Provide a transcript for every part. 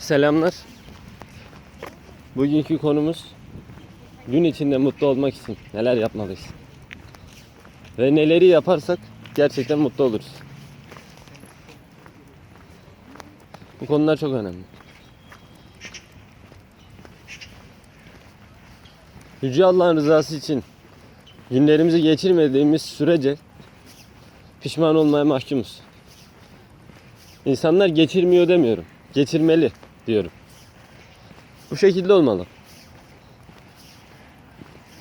Selamlar. Bugünkü konumuz gün içinde mutlu olmak için neler yapmalıyız? Ve neleri yaparsak gerçekten mutlu oluruz. Bu konular çok önemli. Yüce Allah'ın rızası için günlerimizi geçirmediğimiz sürece pişman olmaya mahkumuz. İnsanlar geçirmiyor demiyorum. Geçirmeli diyorum. Bu şekilde olmalı.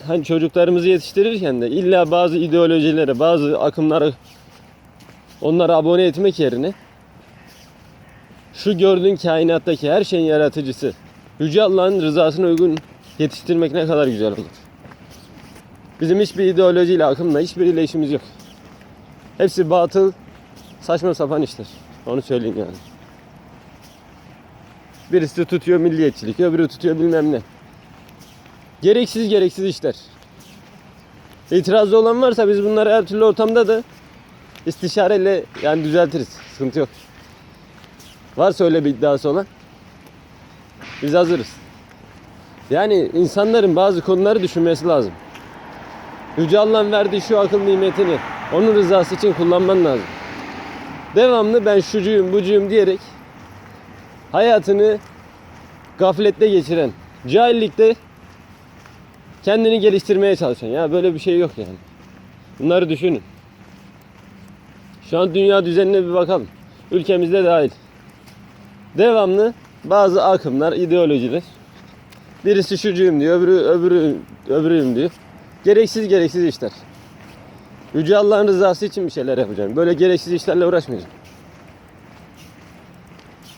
Hani çocuklarımızı yetiştirirken de illa bazı ideolojilere, bazı akımlara onlara abone etmek yerine şu gördüğün kainattaki her şeyin yaratıcısı Yüce Allah'ın rızasına uygun yetiştirmek ne kadar güzel olur. Bizim hiçbir ideolojiyle, akımla, hiçbiriyle işimiz yok. Hepsi batıl, saçma sapan işler. Onu söyleyeyim yani. Birisi tutuyor milliyetçilik, öbürü tutuyor bilmem ne. Gereksiz gereksiz işler. İtirazı olan varsa biz bunları her türlü ortamda da istişareyle yani düzeltiriz. Sıkıntı yok. Varsa öyle bir iddiası olan biz hazırız. Yani insanların bazı konuları düşünmesi lazım. Yüce Allah'ın verdiği şu akıl nimetini onun rızası için kullanman lazım. Devamlı ben şucuyum bucuyum diyerek hayatını gaflette geçiren, cahillikte kendini geliştirmeye çalışan. Ya böyle bir şey yok yani. Bunları düşünün. Şu an dünya düzenine bir bakalım. Ülkemizde dahil. Devamlı bazı akımlar, ideolojiler. Birisi şucuyum diyor, öbürü öbürü öbürüyüm diyor. Gereksiz gereksiz işler. Yüce Allah'ın rızası için bir şeyler yapacağım. Böyle gereksiz işlerle uğraşmayacağım.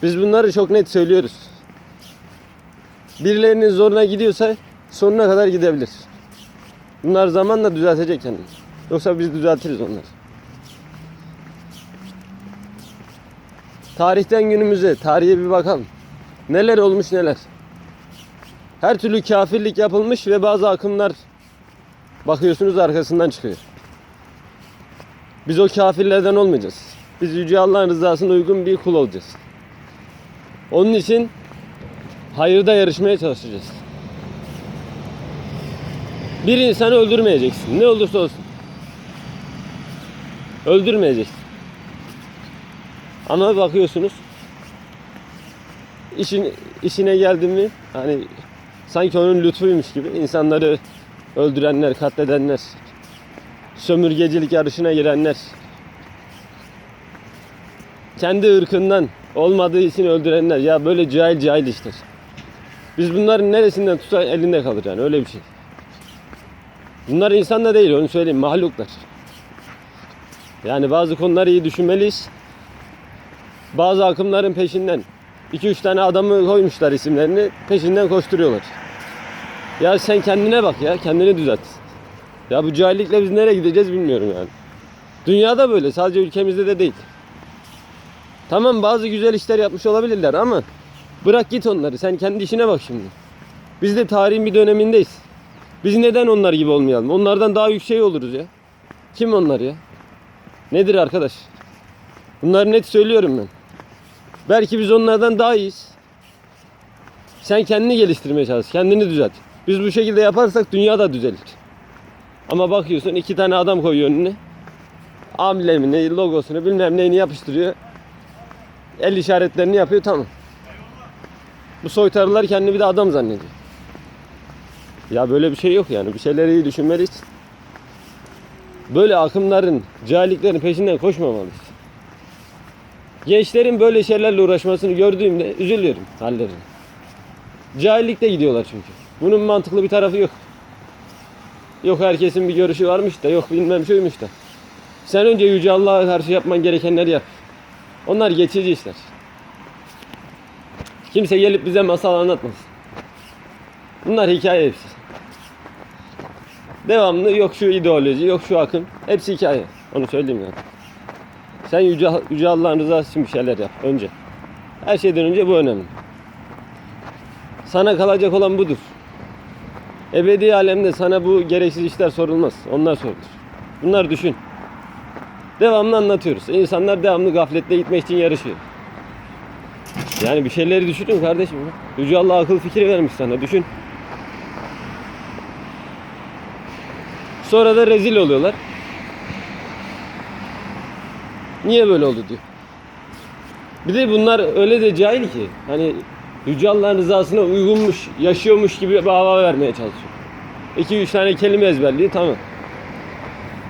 Biz bunları çok net söylüyoruz. Birilerinin zoruna gidiyorsa sonuna kadar gidebilir. Bunlar zamanla düzeltecek kendini. Yoksa biz düzeltiriz onları. Tarihten günümüze, tarihe bir bakalım. Neler olmuş neler. Her türlü kafirlik yapılmış ve bazı akımlar bakıyorsunuz arkasından çıkıyor. Biz o kafirlerden olmayacağız. Biz Yüce Allah'ın rızasına uygun bir kul olacağız. Onun için hayırda yarışmaya çalışacağız. Bir insanı öldürmeyeceksin. Ne olursa olsun. Öldürmeyeceksin. Ama bakıyorsunuz işin işine geldi mi hani sanki onun lütfuymuş gibi insanları öldürenler, katledenler, sömürgecilik yarışına girenler, kendi ırkından olmadığı için öldürenler ya böyle cahil cahil işler. Biz bunların neresinden tutsak elinde kalır yani öyle bir şey. Bunlar insan da değil onu söyleyeyim mahluklar. Yani bazı konuları iyi düşünmeliyiz. Bazı akımların peşinden 2-3 tane adamı koymuşlar isimlerini peşinden koşturuyorlar. Ya sen kendine bak ya kendini düzelt. Ya bu cahillikle biz nereye gideceğiz bilmiyorum yani. Dünyada böyle sadece ülkemizde de değil. Tamam bazı güzel işler yapmış olabilirler ama bırak git onları. Sen kendi işine bak şimdi. Biz de tarihin bir dönemindeyiz. Biz neden onlar gibi olmayalım? Onlardan daha yüksek oluruz ya. Kim onlar ya? Nedir arkadaş? Bunları net söylüyorum ben. Belki biz onlardan daha iyiyiz. Sen kendini geliştirmeye çalış. Kendini düzelt. Biz bu şekilde yaparsak dünya da düzelir. Ama bakıyorsun iki tane adam koyuyor önüne. Amblemini, logosunu bilmem neyini yapıştırıyor. El işaretlerini yapıyor tamam. Bu soytarılar kendini bir de adam zannediyor. Ya böyle bir şey yok yani. Bir şeyleri iyi düşünmeliyiz. Böyle akımların, cahilliklerin peşinden koşmamalıyız. Gençlerin böyle şeylerle uğraşmasını gördüğümde üzülüyorum hallerine. Cahillikte gidiyorlar çünkü. Bunun mantıklı bir tarafı yok. Yok herkesin bir görüşü varmış da yok bilmem şuymuş da. Sen önce Yüce Allah'a karşı yapman gerekenleri yap. Onlar geçici işler. Kimse gelip bize masal anlatmasın. Bunlar hikaye hepsi. Devamlı yok şu ideoloji, yok şu akım. Hepsi hikaye. Onu söyleyeyim yani. Sen Yüce, Yüce Allah'ın rızası için bir şeyler yap önce. Her şeyden önce bu önemli. Sana kalacak olan budur. Ebedi alemde sana bu gereksiz işler sorulmaz. Onlar sorulur. Bunlar düşün. Devamlı anlatıyoruz. İnsanlar devamlı gaflette gitmek için yarışıyor. Yani bir şeyleri düşünün kardeşim. Yüce Allah akıl fikir vermiş sana düşün. Sonra da rezil oluyorlar. Niye böyle oldu diyor. Bir de bunlar öyle de cahil ki hani Yüce Allah'ın rızasına uygunmuş, yaşıyormuş gibi bir hava vermeye çalışıyor. İki üç tane kelime ezberliyor tamam.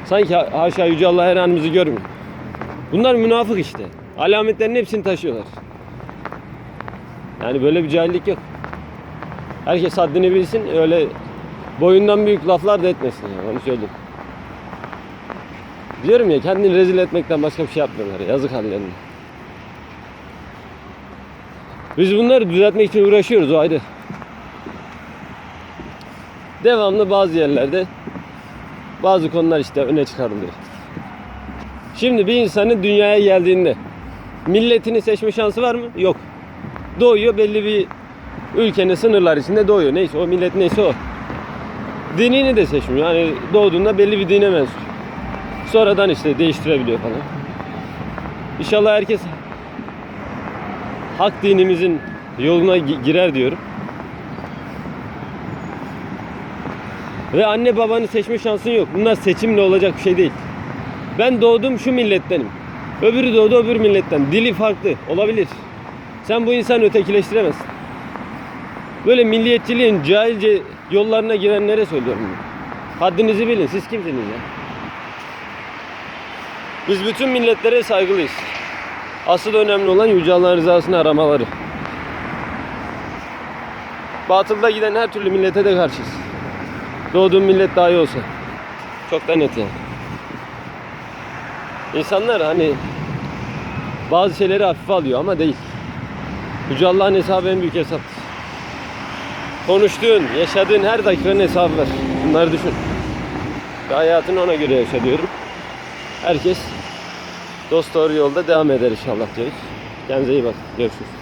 Sanki ha- haşa Yüce Allah her anımızı görmüyor. Bunlar münafık işte. Alametlerin hepsini taşıyorlar. Yani böyle bir cahillik yok. Herkes haddini bilsin öyle boyundan büyük laflar da etmesin ya onu söyleyeyim. Diyorum ya kendini rezil etmekten başka bir şey yapmıyorlar. Yazık hallerine. Biz bunları düzeltmek için uğraşıyoruz o ayrı. Devamlı bazı yerlerde bazı konular işte öne çıkarılıyor. Şimdi bir insanın dünyaya geldiğinde milletini seçme şansı var mı? Yok. Doğuyor belli bir ülkenin sınırları içinde doğuyor. Neyse o millet neyse o. Dinini de seçmiyor. Yani doğduğunda belli bir dine mensup. Sonradan işte değiştirebiliyor falan. İnşallah herkes hak dinimizin yoluna gi- girer diyorum. Ve anne babanı seçme şansın yok. Bunlar seçimle olacak bir şey değil. Ben doğdum şu millettenim. Öbürü doğdu öbür milletten. Dili farklı. Olabilir. Sen bu insanı ötekileştiremezsin. Böyle milliyetçiliğin cahilce yollarına girenlere söylüyorum. Haddinizi bilin. Siz kimsiniz ya? Biz bütün milletlere saygılıyız. Asıl önemli olan Yüce Allah'ın rızasını aramaları. Batılda giden her türlü millete de karşıyız. Doğduğum millet dahi olsa. Çok da net yani. İnsanlar hani bazı şeyleri hafife alıyor ama değil. Yüce Allah'ın hesabı en büyük hesaptır. Konuştuğun, yaşadığın her dakikanın hesabı var. Bunları düşün. Ve hayatını ona göre yaşa diyorum. Herkes dost doğru yolda devam eder inşallah diyoruz. Kendinize iyi bakın. Görüşürüz.